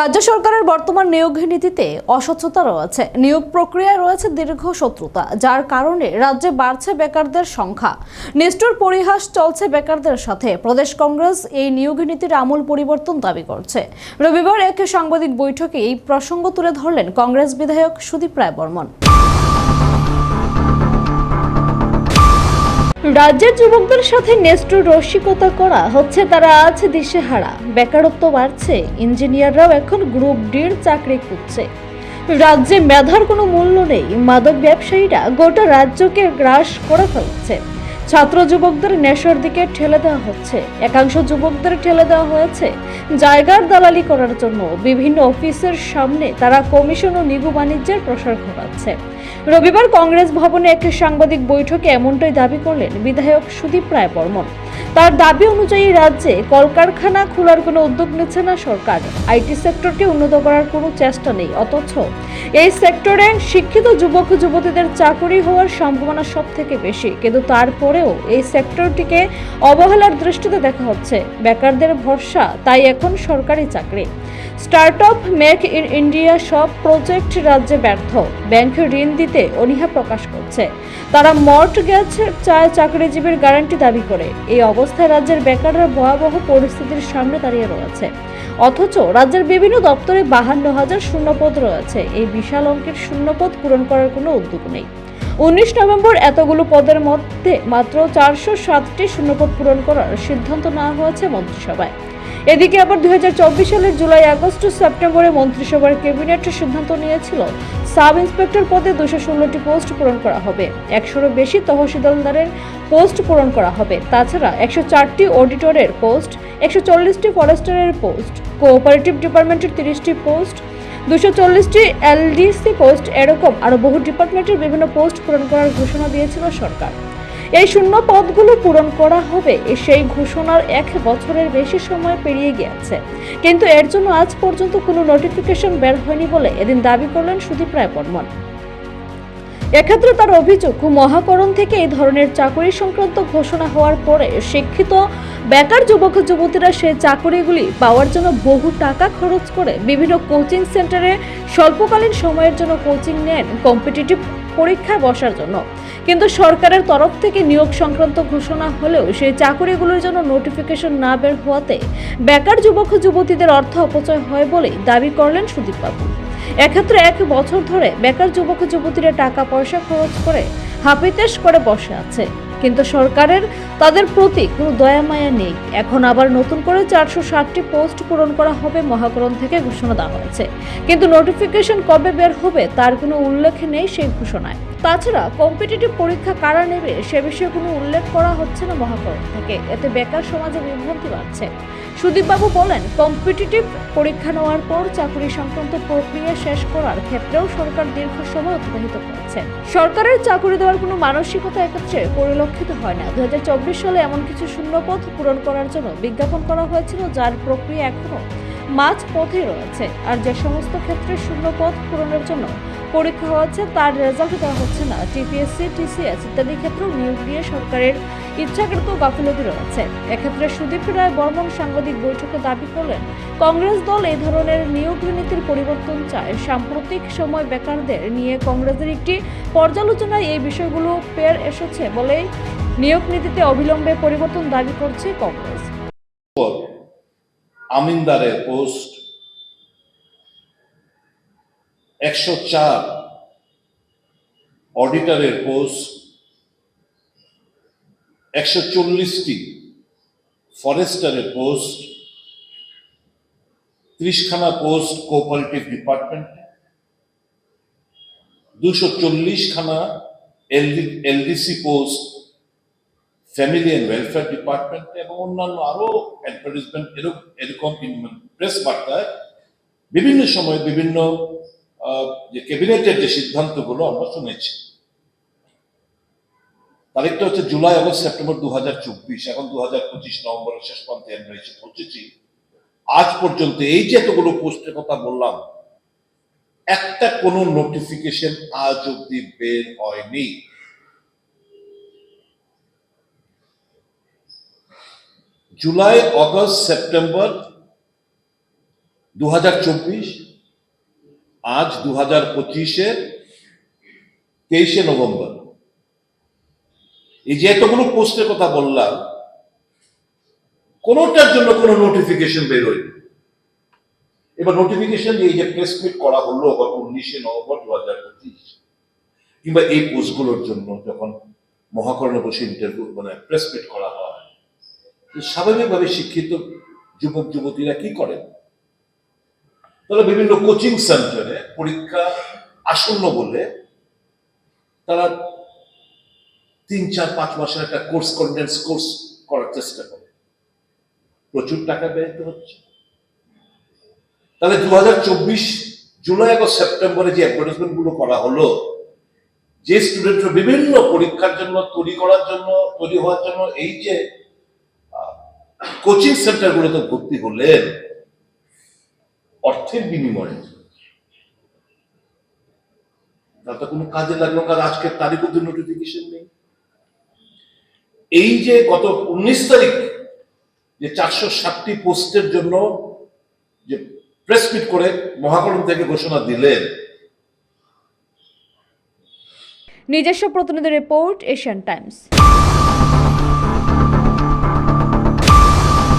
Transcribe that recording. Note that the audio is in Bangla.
রাজ্য সরকারের বর্তমান নিয়োগ নীতিতে অস্বচ্ছতা রয়েছে। নিয়োগ প্রক্রিয়ায় রয়েছে দীর্ঘ শত্রুতা, যার কারণে রাজ্যে বাড়ছে বেকারদের সংখ্যা। নিষ্ঠুর পরিহাস চলছে বেকারদের সাথে। প্রদেশ কংগ্রেস এই নিয়োগ নীতির আমূল পরিবর্তন দাবি করছে। রবিবার এক সাংবাদিক বৈঠকে এই প্রসঙ্গ তুলে ধরলেন কংগ্রেস বিধায়ক সুদীপ রায় বর্মন। রাজ্যের যুবকদের সাথে নেস্ট রসিকতা করা হচ্ছে তারা আজ দিশে হারা বেকারত্ব বাড়ছে, ইঞ্জিনিয়াররাও এখন গ্রুপ ডির চাকরি খুঁজছে। রাজ্যে মেধার কোনো মূল্য নেই, মাদক ব্যবসায়ীরা গোটা রাজ্যকে গ্রাস করে ফেলছে। ছাত্র যুবকদের নেশার দিকে ঠেলে দেওয়া হচ্ছে। একাংশ যুবকদের ঠেলে দেওয়া হয়েছে। জায়গার দালালি করার জন্য বিভিন্ন অফিসের সামনে তারা কমিশন ও নিগু বাণিজ্যের প্রসার ঘটাচ্ছে। রবিবার কংগ্রেস ভবনে একটি সাংবাদিক বৈঠকে এমনটাই দাবি করলেন বিধায়ক সুদীপ রায় বর্মন। তার দাবি অনুযায়ী রাজ্যে কলকারখানা খোলার কোনো উদ্যোগ নিচ্ছে না সরকার। আইটি সেক্টরকে উন্নত করার কোনো চেষ্টা নেই, অথচ এই সেক্টরে শিক্ষিত যুবক যুবতীদের চাকরি হওয়ার সম্ভাবনা সব থেকে বেশি। কিন্তু তারপরেও এই সেক্টরটিকে অবহেলার দৃষ্টিতে দেখা হচ্ছে। বেকারদের ভরসা, তাই এখন সরকারি চাকরি। Start up make in India সব প্রজেক্ট রাজ্যে ব্যর্থ। ব্যাংক ঋণ দিতে অনীহা প্রকাশ করছে তারা মর্টগেজ চায় চাকরিজীবীর গ্যারান্টি দাবি করে। এই অবস্থায় রাজ্যের বেকাররা ভয়াবহ পরিস্থিতির সামনে দাঁড়িয়ে রয়েছে। অথচ রাজ্যের বিভিন্ন দপ্তরে বাহান্ন হাজার শূন্যপদ রয়েছে। এই বিশাল অঙ্কের শূন্যপদ পূরণ করার কোনো উদ্যোগ নেই। উনিশ নভেম্বর এতগুলো পদের মধ্যে মাত্র চারশো সাতটি শূন্যপদ পূরণ করার সিদ্ধান্ত নেওয়া হয়েছে মন্ত্রিসভায়। এদিকে আবার দুই হাজার চব্বিশ সালের জুলাই, আগস্ট ও সেপ্টেম্বরে মন্ত্রিসভার ক্যাবিনেট সিদ্ধান্ত নিয়েছিল, সাব ইন্সপেক্টর পদে দুশো ষোলোটি পোস্ট পূরণ করা হবে। একশোরও বেশি তহসিলদারের পোস্ট পূরণ করা হবে। তাছাড়া একশো চারটি অডিটরের পোস্ট, একশো চল্লিশটি ফরেস্টারের পোস্ট, কোঅপারেটিভ ডিপার্টমেন্টের তিরিশটি পোস্ট দুশো চল্লিশটি এলডিসি পোস্ট, এরকম আরও বহু ডিপার্টমেন্টের বিভিন্ন পোস্ট পূরণ করার ঘোষণা দিয়েছিল সরকার। এই শূন্য পদগুলো পূরণ করা হবে। সেই ঘোষণার এক বছরের বেশি সময় পেরিয়ে গিয়েছে। কিন্তু এর জন্য আজ পর্যন্ত কোনো নোটিফিকেশন বের হয়নি বলে এদিন দাবি করলেন সুদীপ রায় বর্মন। এক্ষেত্রে তার অভিযোগ, মহাকরণ থেকে এই ধরনের চাকরি সংক্রান্ত ঘোষণা হওয়ার পরে শিক্ষিত, বেকার যুবক, যুবতীরা সেই চাকরিগুলি পাওয়ার জন্য বহু টাকা খরচ করে বিভিন্ন কোচিং সেন্টারে স্বল্পকালীন সময়ের জন্য কোচিং নেন। কম্পিটিটিভ পরীক্ষায় বসার জন্য। কিন্তু সরকারের তরফ থেকে নিয়োগ সংক্রান্ত ঘোষণা হলেও সেই চাকরিগুলোর জন্য নোটিফিকেশন না বের হওয়াতে বেকার যুবক যুবতীদের অর্থ অপচয় হয় বলে দাবি করলেন সুদীপবাবু। এক্ষেত্রে এক বছর ধরে বেকার যুবক যুবতীরা টাকা পয়সা খরচ করে হাপিতেশ করে বসে আছে। কিন্তু সরকারের তাদের প্রতি কোনো দয়ামায়া নেই। এখন আবার নতুন করে চারশো ষাটটি পোস্ট পূরণ করা হবে মহাকরণ থেকে ঘোষণা দেওয়া হয়েছে। কিন্তু নোটিফিকেশন কবে বের হবে তার কোনো উল্লেখ নেই সেই ঘোষণায়। তাছাড়া কম্পিটিটিভ পরীক্ষা কারা নেবে সে বিষয়ে কোনো উল্লেখ করা হচ্ছে না মহাকরণ থেকে এতে বেকার সমাজে বিভ্রান্তি বাড়ছে। সুদীপবাবু বলেন কম্পিটিটিভ পরীক্ষা নেওয়ার পর চাকরি সংক্রান্ত প্রক্রিয়া শেষ করার ক্ষেত্রেও সরকার দীর্ঘ সময় অতিবাহিত করছে। সরকারের চাকরি দেওয়ার কোনো মানসিকতা এক্ষেত্রে পরিলক্ষিত হয় না। দু হাজার চব্বিশ সালে এমন কিছু শূন্যপদ পূরণ করার জন্য বিজ্ঞাপন করা হয়েছিল, যার প্রক্রিয়া এখনও মাঝ পথে রয়েছে। আর যে সমস্ত ক্ষেত্রে শূন্যপদ পূরণের জন্য পরীক্ষা হচ্ছে তার রেজাল্ট দেওয়া হচ্ছে না। টিপিএসসি টিসিএস ইত্যাদি ক্ষেত্রেও নিয়োগ নিয়ে সরকারের ইচ্ছাকৃত গাফিলতি রয়েছে। এক্ষেত্রে সুদীপ রায় বর্মন সাংবাদিক বৈঠকে দাবি করলেন, কংগ্রেস দল এই ধরনের নিয়োগ নীতির পরিবর্তন চায়। সাম্প্রতিক সময় বেকারদের নিয়ে কংগ্রেসের একটি পর্যালোচনায় এই বিষয়গুলো পের এসেছে বলেই নিয়োগ নীতিতে অবিলম্বে পরিবর্তন দাবি করছে কংগ্রেস। আমিনদারের পোস্ট একশো চার অডিটরের পোস্ট একশো চল্লিশটি ফরেস্টারের পোস্ট ত্রিশখানা পোস্ট কোঅপারেটিভ ডিপার্টমেন্টে দুশো চল্লিশ খানা LDC post family and welfare department এবং অন্যান্য আরও অ্যাডভার্টাইজমেন্ট এরকম এরকম প্রেস বার্তায় বিভিন্ন সময় বিভিন্ন যে ক্যাবিনেটের যে সিদ্ধান্তগুলো আমরা শুনেছি। তারিখটা হচ্ছে জুলাই, আগস্ট, সেপ্টেম্বর দু হাজার চব্বিশ। এখন দু হাজার পঁচিশ নভেম্বরের শেষ প্রান্তে আমরা এসে পৌঁছেছি। আজ পর্যন্ত এই যে এতগুলো পোস্টের কথা বললাম, একটা কোনো নোটিফিকেশন আজ অব্দি বের হয়নি। জুলাই অগস্ট সেপ্টেম্বর দু হাজার চব্বিশ আজ দু হাজার পঁচিশে তেইশে নভেম্বর। এই যে এতগুলো পোস্টের কথা বললাম, কোনোটার জন্য কোনো নোটিফিকেশন বেরোয়নি এবার নোটিফিকেশন এই যে প্রেস মিট করা হলো গত উনিশে নভেম্বর দু হাজার পঁচিশ, কিংবা এই পোস্টগুলোর জন্য যখন মহাকরণে বসে ইন্টারভিউ মানে প্রেস মিট করা হয় স্বাভাবিকভাবে শিক্ষিত যুবক যুবতীরা কি করেন? তারা বিভিন্ন কোচিং সেন্টারে পরীক্ষা আসন্ন বলে তারা তিন, চার, পাঁচ মাসের একটা কোর্স কন্টেন্স কোর্স করার চেষ্টা করে। প্রচুর টাকা ব্যয় হচ্ছে। তাহলে দু হাজার চব্বিশ জুলাই আগস্ট সেপ্টেম্বরে যে অ্যাডভার্টাইজমেন্টগুলো করা হলো, যে স্টুডেন্টরা বিভিন্ন পরীক্ষার জন্য, তৈরি করার জন্য, তৈরি হওয়ার জন্য, এই যে কোচিং সেন্টার গুলোতে ভর্তি হলেন অর্থের বিনিময়ে। তাতে কোনো কাজে লাগল কারণ আজকের তারিখ অব্দি নোটিফিকেশন নেই। এই যে গত উনিশ তারিখ যে চারশো ষাটটি পোস্টের জন্য যে প্রেস মিট করে মহাকরণ থেকে ঘোষণা দিলেন, নিজস্ব প্রতিনিধি রিপোর্ট এশিয়ান টাইমস